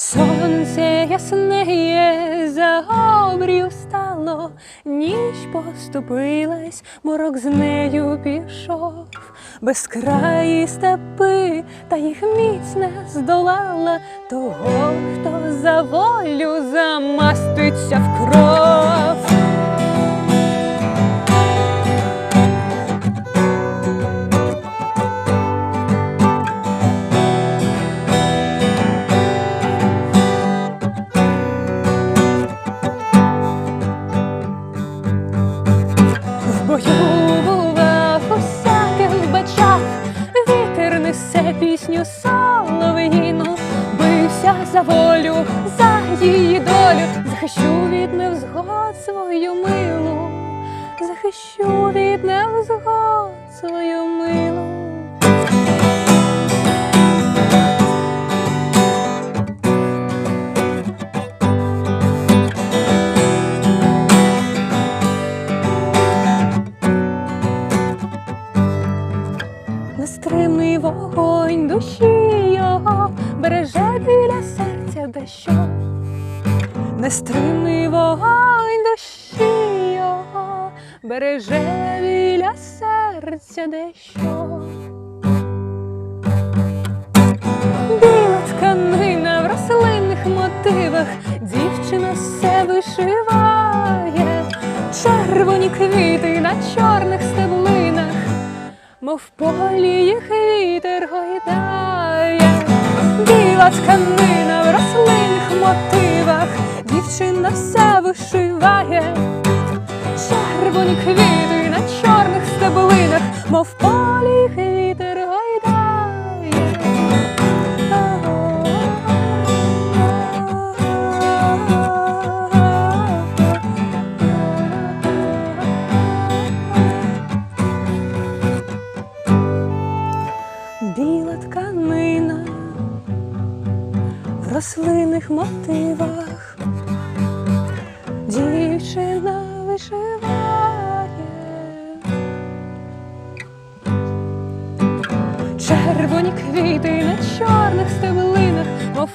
Сонце яснеє за обрію стало, ніч поступилась, морок з нею пішов, безкраї степи, та їх міць здолала того, хто за волю замаститься в кров. Бився за волю, за її долю, захищу від невзгод свою милу, захищу від невзгод свою милу. Нестримний вогонь душі його береже дещо. Нестримний вогонь душі його береже біля серця дещо. Біла тканина в рослинних мотивах, дівчина все вишиває, червоні квіти на чорних стеблинах, мов полі їх вітер гойдає, біла тканина дівчина все вишиває, червоні квіти на чорних стеблинах, мов полі вітер гойдає. Біла тканина в рослинних мотивах, вишиває. Червоні квіти на чорних стеблинах, мов